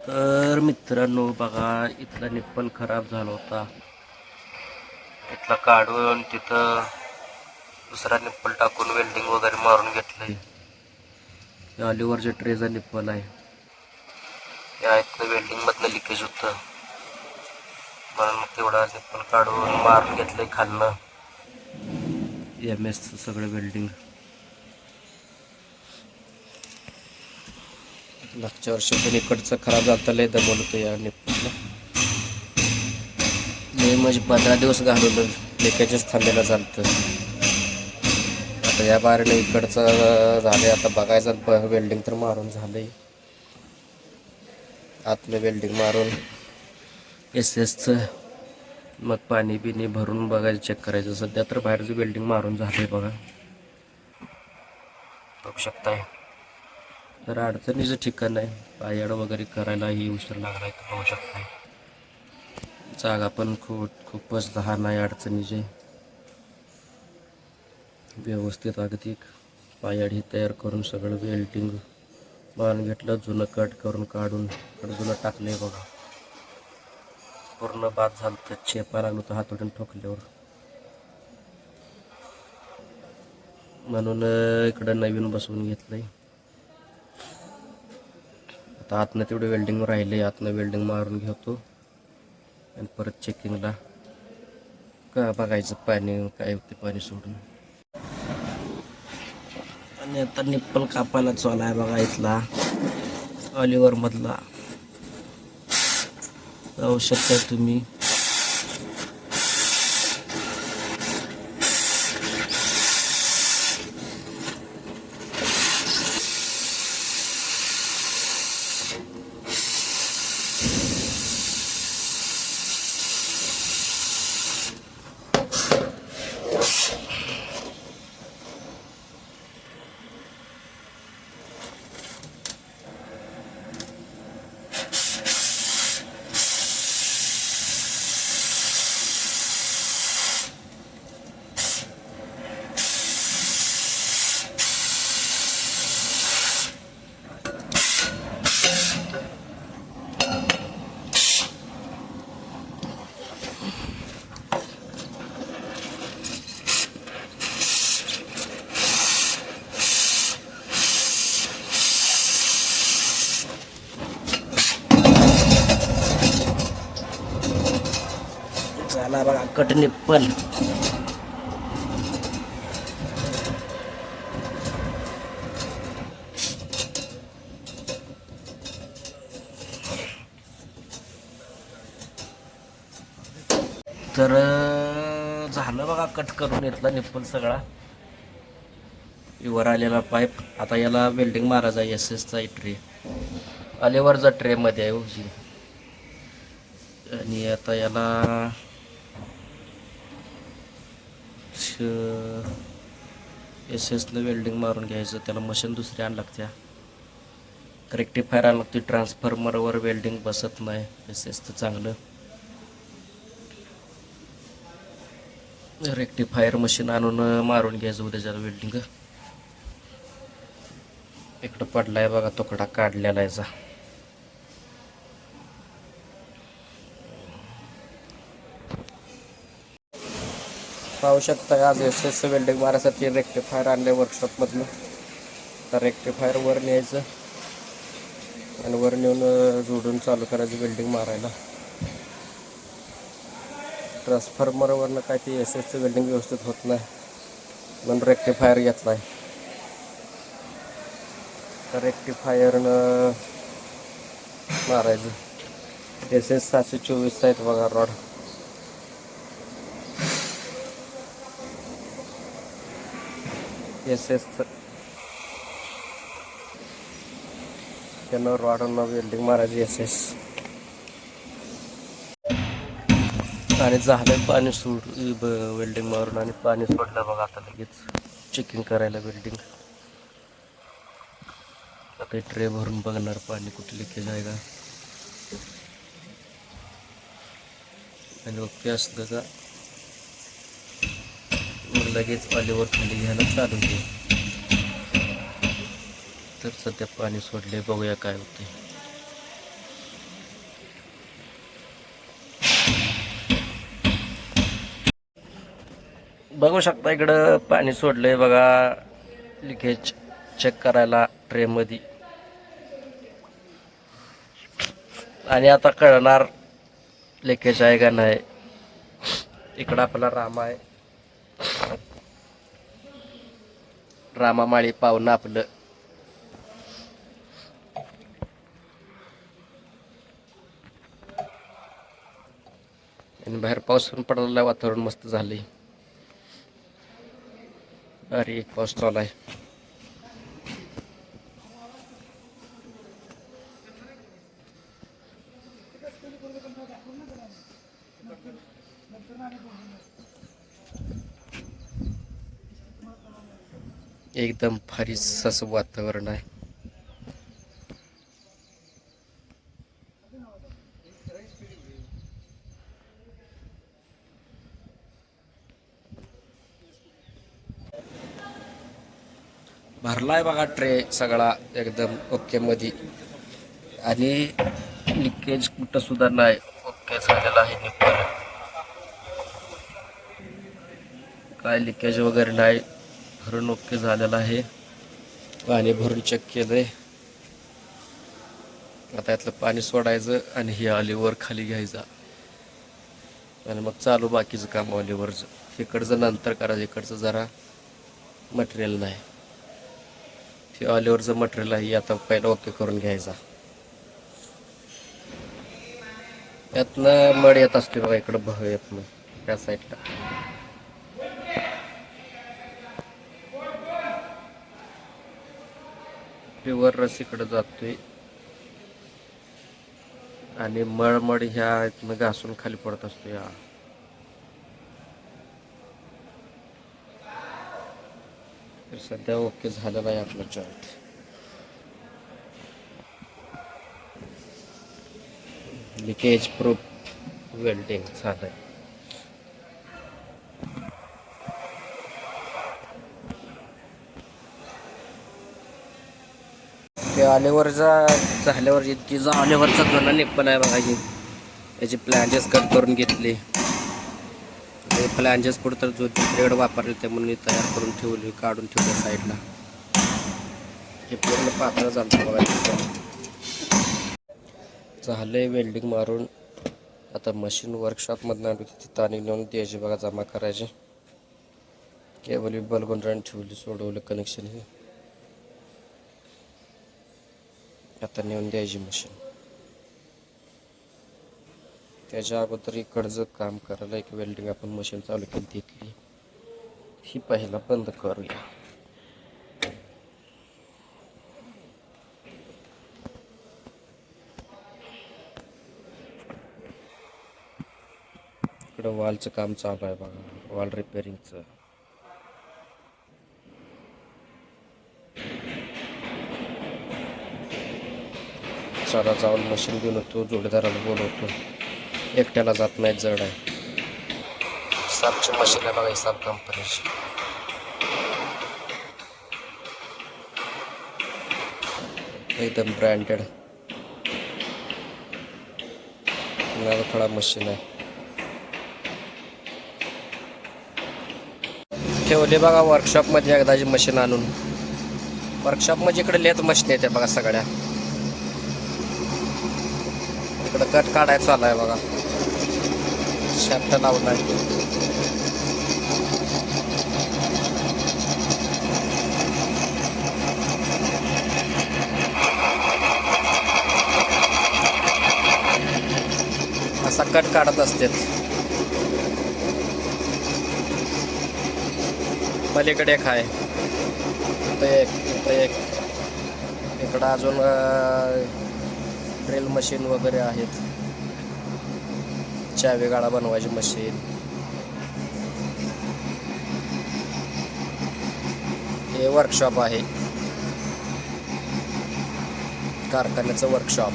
तर मित्रांनो बघा इथला निप्पल खराब झाला होता. इथला काढून तिथं दुसरा निप्पल टाकून वेल्डिंग वगैरे मारून घेतलं हे ऑलिव्हरच्या ट्रेचा निप्पल आहे. या इथलं वेल्डिंगमधलं लिकेज होतं. म्हणून तेवढा निप्पल काढून मारून घेतलंय खालनं. एम एसचं सगळं वेल्डिंग मागच्या वर्षी पण इकडचं खराब झालं लय दमवलं होतं या निप्पलला लय म्हणजे पंधरा दिवस घालवलं लेकेजच थांबायला चालतं आता या बारीनं इकडचं झालंय आता बघायचं वेल्डिंग तर मारून झालंय. आतलं वेल्डिंग मारून एस एसचं मग पाणी बिणी भरून बघायचं चेक करायचं. सध्या तर बाहेरचं वेल्डिंग मारून झालंय बघा. बघू शकताय. तर अडचणीचं ठिकाण आहे. पायड वगैरे करायलाही उशीर लागला आहे होऊ पाहू शकताय. जागा पण खूप खूपच लहान आहे अडचणीचे. व्यवस्थित अगदी पायाड ही तयार करून सगळं वेल्डिंग बांध घेतलं जुनं कट करून काढून आणि जुनं टाकलंय बघा. पूर्ण बाद झालं तर चेपा लागलो तर हातोडून ठोकल्यावर. म्हणून इकडं नवीन बसवून घेतलंय. आता आतनं तेवढं वेल्डिंग राहिले आतनं वेल्डिंग मारून घेतो. आणि परत चेकिंगला का बघायचं पाणी काय होते पाणी सोडून. आणि आता निप्पल कापायला चालू आहे बघा इथला. ऑलिव्हरमधला जाऊ शकता तुम्ही. झाला बघा कट निप्पल तर झालं बघा कट करून घेतला निप्पल सगळा. वर आलेला पाईप आता याला वेल्डिंग मारायचा एस एसचा ट्रे आलेवरचा ट्रेमध्ये आहे उजी आणि आता याला एस एसनं वेल्डिंग मारून घ्यायचं त्याला मशीन दुसरी आण लागत्या. रेक्टिफायर आण लागते ट्रान्सफॉर्मरवर वेल्डिंग बसत नाही एस एसचं चांगलं. रेक्टिफायर मशीन आणून मारून घ्यायचं उद्या वेल्डिंग इकडं पडलाय बघा तुकडा काढलेला याचा पाहू शकता आज एस एस वेल्डिंग मारायसाठी रेक्टिफायर आणले वर्कशॉपमधनं तर रेक्टिफायर वर न्यायचं आणि वर नेऊन जोडून चालू करायचं वेल्डिंग मारायला. ट्रान्सफॉर्मरवरनं काय ते एस एसचं वेल्डिंग व्यवस्थित होत नाही. म्हणून रेक्टिफायर घेतला आहे तर रेक्टिफायरनं मारायचं. एस एस सातशे चोवीस आहेत बघा रॉड एस एस त्यानं रॉडनं वेल्डिंग मारायची एस एस आणि झालं पाणी सोड वेल्डिंग मारून आणि पाणी सोडलं बघा आता लगेच. चेकिंग करायला वेल्डिंग आता ट्रे भरून बघणार पाणी कुठे लिकेज आहे का. आणि ओके असलं का लगेच ऑलिव्हर खाली घ्यायला चालू दे तर सध्या पाणी सोडले बघूया काय होते बघू शकता इकडं पाणी सोडलंय बघा. लिकेज चेक करायला ट्रेमध्ये आणि आता कळणार लिकेज आहे का नाही. इकडं आपला राम आहे. रामामाळी पाहुणं आपलं. आणि बाहेर पाऊस पण पडलेला वातावरण मस्त झालंय. अरे एक पाऊस चालू आहे. एकदम फारीस असं वातावरण आहे. भरलाय बघा ट्रे सगळा एकदम ओके मध्ये आणि लिकेज कुठं सुद्धा नाही. ओके झालेला आहे निप्पल. काय लिकेज वगैरे नाही. भरून ओके झालेलं आहे. पाणी भरून चेक केलंय. आता यातलं पाणी सोडायचं आणि हे ऑलिवर खाली घ्यायचा. आणि मग चालू बाकीचं काम ऑलिवरचं इकडचं नंतर करायचं इकडचं जरा मटेरियल नाही. ते ऑलिवरचं मटेरियल आहे आता पहिलं ओके करून घ्यायचा. यातनं मड येत असते बघा इकडं भव येत नाही त्या साईडला प्युअर रस इकडं जातोय. आणि मळमळ ह्या इथनं घासून खाली पडत असतो या तर सध्या ओके झालेला आहे आपला जॉईंट लिकेज प्रूफ वेल्डिंग झालं आहे ते आल्यावरचा झाल्यावर तिचा आल्यावरचा जुना निप्पल आहे बघा ही. याची प्लॅन्जेस कट करून घेतली. ते प्लॅन्जेस पुढे तर जो दुसरीकडे वापरले ते म्हणून मी तयार करून ठेवली काढून ठेवले साईडला हे पूर्ण पातळ झालं बघा झालंय वेल्डिंग मारून. आता मशीन वर्कशॉपमधनं आणली होती तिथं आणि नेऊन द्यायची बघा जमा करायची. केबल बिबल गुंडाळून ठेवली सोडवलं कनेक्शन हे. आता नेऊन द्यायची मशीन त्याच्या अगोदर इकडचं काम करायला एक वेल्डिंग आपण मशीन चालू केली तिथली. ही पहिला बंद करूया. इकडं वॉलचं काम चालू आहे बघा. वॉल रिपेअरिंगचं चला जाऊन मशीन घेऊन होतो जोडीदाराला बोलवतो. एकट्याला जात नाही जड आहे. सापची मशीन आहे बघा हिसाब कंपनीची एकदम ब्रँडेड थोडा मशीन आहे. ठेवले बघा वर्कशॉपमध्ये एकदाची मशीन आणून. वर्कशॉपमध्ये इकडे लेत मशीन येते बघा सगळ्या. इकडं कट काढायचं चालू आहे बघा शॅफ्ट लावलाय असा कट काढत असते पलीकडे एक आहे. इथं एक इथं एक. इकडं अजून ड्रिल मशीन वगैरे आहेत. चावी गाडा बनवायची मशीन. हे वर्कशॉप आहे. कारखान्याचं वर्कशॉप